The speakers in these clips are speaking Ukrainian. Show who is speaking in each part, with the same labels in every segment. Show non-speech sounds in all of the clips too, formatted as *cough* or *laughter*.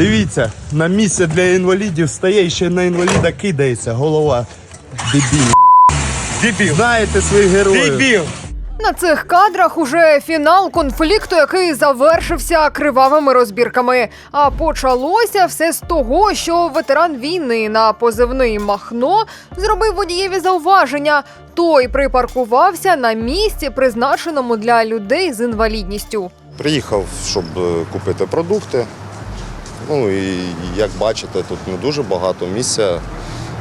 Speaker 1: Дивіться, на місце для інвалідів стає і ще на інваліда кидається голова. Дебіл.
Speaker 2: Дебіл!
Speaker 1: Знаєте своїх героїв.
Speaker 2: Дебіл!
Speaker 3: На цих кадрах уже фінал конфлікту, який завершився кривавими розбірками. А почалося все з того, що ветеран війни на позивний Махно зробив водієві зауваження. Той припаркувався на місці, призначеному для людей з інвалідністю.
Speaker 4: Приїхав, щоб е, купити продукти. Ну і як бачите, тут не дуже багато місця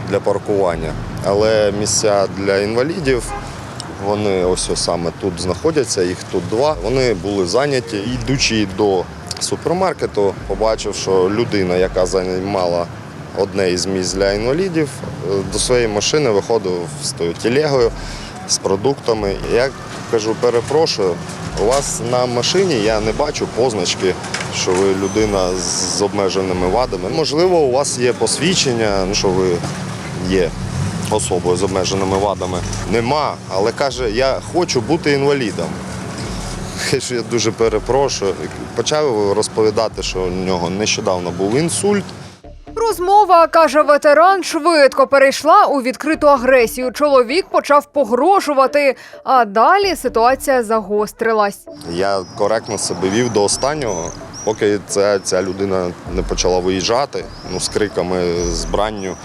Speaker 4: для паркування. Але місця для інвалідів, вони ось саме тут знаходяться, їх тут два. Вони були зайняті. Йдучи до супермаркету, побачив, що людина, яка займала одне із місць для інвалідів, е, до своєї машини виходив з тою телегою з продуктами. Я кажу, перепрошую, у вас на машині я не бачу позначки, що ви людина з обмеженими вадами. Можливо, у вас є посвідчення, ну, що ви є особою з обмеженими вадами. Нема, але каже, я хочу бути інвалідом. *laughs* Я дуже перепрошую. Почав розповідати, що у нього нещодавно був інсульт.
Speaker 3: Розмова, каже ветеран, швидко перейшла у відкриту агресію. Чоловік почав погрожувати, а далі ситуація загострилась.
Speaker 4: Я коректно себе вів до останнього, поки ця, ця людина не почала виїжджати ну, з криками, з бранню.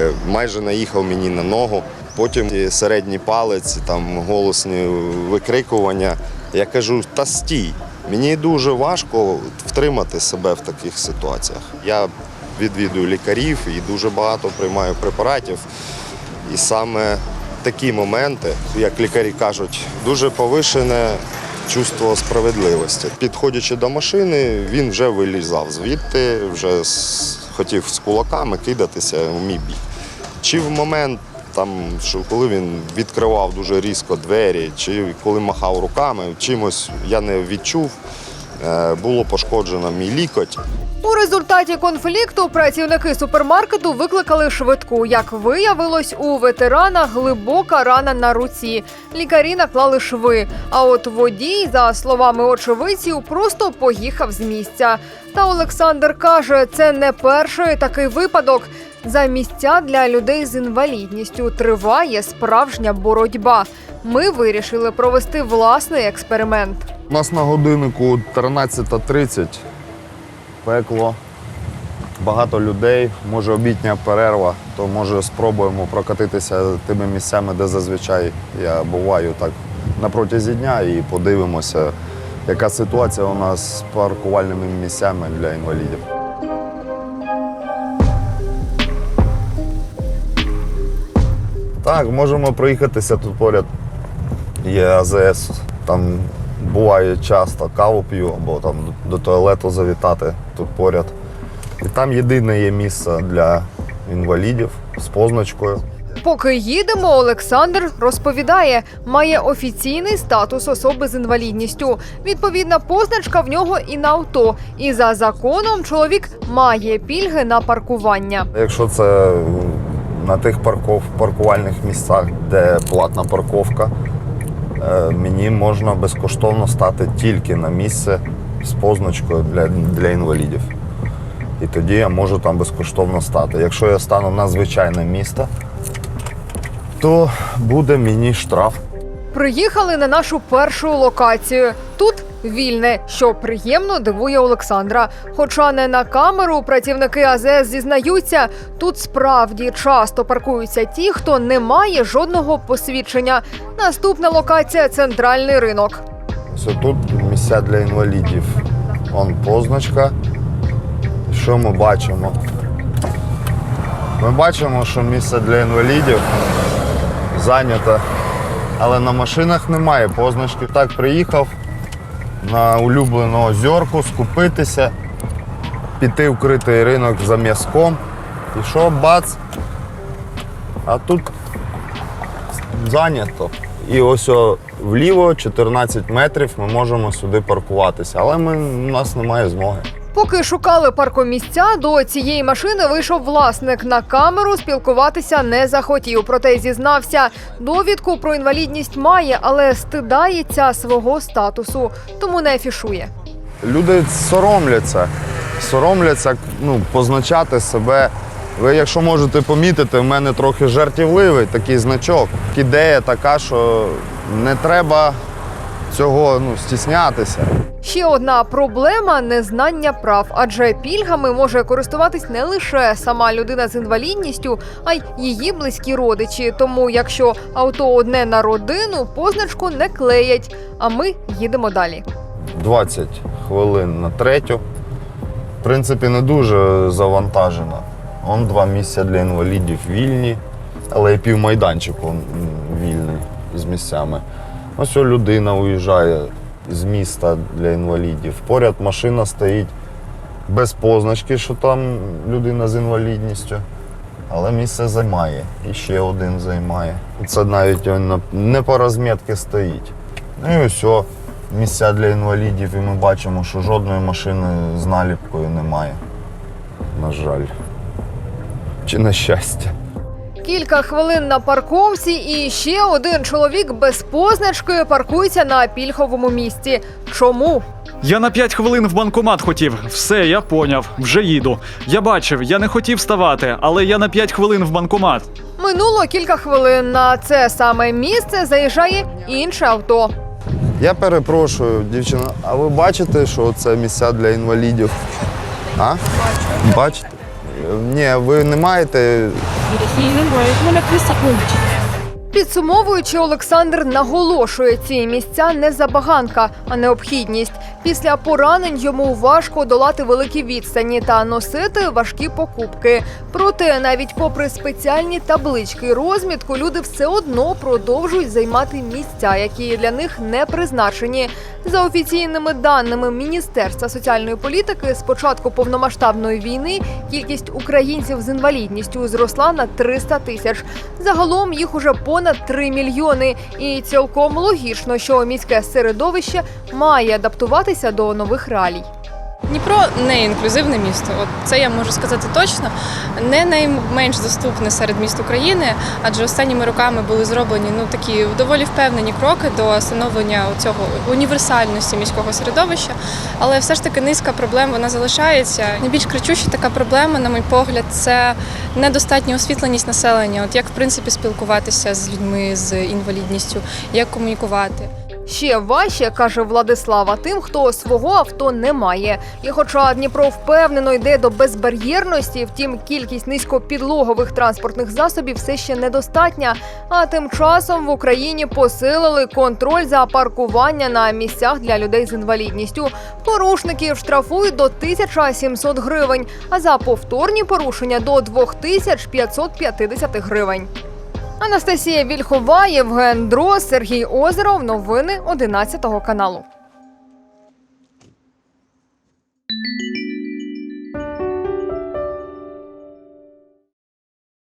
Speaker 4: Е, Майже наїхав мені на ногу. Потім середній палець, там голосні викрикування. Я кажу, та стій. Мені дуже важко втримати себе в таких ситуаціях. Я відвідую лікарів і дуже багато приймаю препаратів. І саме такі моменти, як лікарі кажуть, дуже повишене чувство справедливості. Підходячи до машини, він вже вилізав звідти, вже хотів з кулаками кидатися у мій бік. Чи в момент, там, що коли він відкривав дуже різко двері, чи коли махав руками, чимось я не відчув, е, було пошкоджено мій лікоть.
Speaker 3: У результаті конфлікту працівники супермаркету викликали швидку. Як виявилось, у ветерана глибока рана на руці. Лікарі наклали шви. А от водій, за словами очевидців, просто поїхав з місця. Та Олександр каже, це не перший такий випадок. За місця для людей з інвалідністю триває справжня боротьба. Ми вирішили провести власний експеримент.
Speaker 1: У нас на годиннику 13.30. Пекло. Багато людей, може обідня перерва, то може спробуємо прокатитися тими місцями, де зазвичай я буваю так на протязі дня і подивимося, яка ситуація у нас з паркувальними місцями для інвалідів. Так, можемо проїхатися тут поряд. Є АЗС, там буває часто каву п'ю або там до туалету завітати тут поряд. І там єдине є місце для інвалідів з позначкою.
Speaker 3: Поки їдемо, Олександр розповідає, має офіційний статус особи з інвалідністю. Відповідна позначка в нього і на авто. І за законом чоловік має пільги на паркування.
Speaker 1: Якщо це на тих парков, паркувальних місцях, де платна парковка, мені можна безкоштовно стати тільки на місце з позначкою для, для інвалідів. І тоді я можу там безкоштовно стати. Якщо я стану на звичайне місто, то буде мені штраф.
Speaker 3: Приїхали на нашу першу локацію. Тут вільне, що приємно дивує Олександра. Хоча не на камеру працівники АЗС зізнаються, тут справді часто паркуються ті, хто не має жодного посвідчення. Наступна локація центральний ринок.
Speaker 1: Ось тут місця для інвалідів. Вон позначка. Що ми бачимо? Ми бачимо, що місце для інвалідів зайнято, але на машинах немає позначки. Так приїхав на улюблену озерку, скупитися, піти в критий ринок за м'язком. Що, бац? А тут зайнято. І ось о, вліво 14 метрів ми можемо сюди паркуватися, але ми, у нас немає змоги.
Speaker 3: Поки шукали паркомісця, до цієї машини вийшов власник. На камеру спілкуватися не захотів. Проте зізнався, довідку про інвалідність має, але стидається свого статусу, тому не афішує.
Speaker 1: Люди соромляться. соромляться ну, позначати себе. Ви, якщо можете помітити, в мене трохи жартівливий такий значок. Ідея така, що не треба цього ну, стіснятися.
Speaker 3: Ще одна проблема незнання прав, адже пільгами може користуватись не лише сама людина з інвалідністю, а й її близькі родичі. Тому, якщо авто одне на родину, позначку не клеять. А ми їдемо далі.
Speaker 1: 20 хвилин на третю. В принципі, не дуже завантажено. Он два місця для інвалідів вільні, але і півмайданчику м, вільний з місцями. Ось людина уїжджає з міста для інвалідів. Поряд машина стоїть без позначки, що там людина з інвалідністю. Але місце займає. І ще один займає. Це навіть не по розмітці стоїть. Ну і все, місця для інвалідів, і ми бачимо, що жодної машини з наліпкою немає. На жаль. Чи на щастя.
Speaker 3: Кілька хвилин на парковці, і ще один чоловік без позначки паркується на пільговому місці. Чому?
Speaker 2: Я на 5 хвилин в банкомат хотів. Все, я поняв. Вже їду. Я бачив, я не хотів ставати, але я на 5 хвилин в банкомат.
Speaker 3: Минуло кілька хвилин. На це саме місце заїжджає інше авто.
Speaker 1: Я перепрошую, дівчина, а ви бачите, що це місця для інвалідів? А? Бачите? Ні, ви не маєте.
Speaker 3: Підсумовуючи, Олександр наголошує, ці місця не забаганка, а необхідність. Після поранень йому важко долати великі відстані та носити важкі покупки. Проте, навіть попри спеціальні таблички і розмітку, люди все одно продовжують займати місця, які для них не призначені. За офіційними даними Міністерства соціальної політики, з початку повномасштабної війни кількість українців з інвалідністю зросла на 300 тисяч. Загалом їх уже понад 3 мільйони. І цілком логічно, що міське середовище має адаптуватися до нових реалій.
Speaker 5: Дніпро не інклюзивне місто. От це я можу сказати точно. Не найменш доступне серед міст України, адже останніми роками були зроблені ну такі доволі впевнені кроки до становлення цього універсальності міського середовища. Але все ж таки низка проблем вона залишається. Найбільш кричуща така проблема, на мій погляд, це недостатня освітленість населення. От як в принципі спілкуватися з людьми з інвалідністю, як комунікувати.
Speaker 3: Ще важче, каже Владислава, тим, хто свого авто не має. І хоча Дніпро впевнено йде до безбар'єрності, втім кількість низькопідлогових транспортних засобів все ще недостатня. А тим часом в Україні посилили контроль за паркування на місцях для людей з інвалідністю. Порушників штрафують до 1700 гривень, а за повторні порушення до 2550 гривень. Анастасія Вільхова, Євген Дрос, Сергій Озеров. Новини 11 каналу.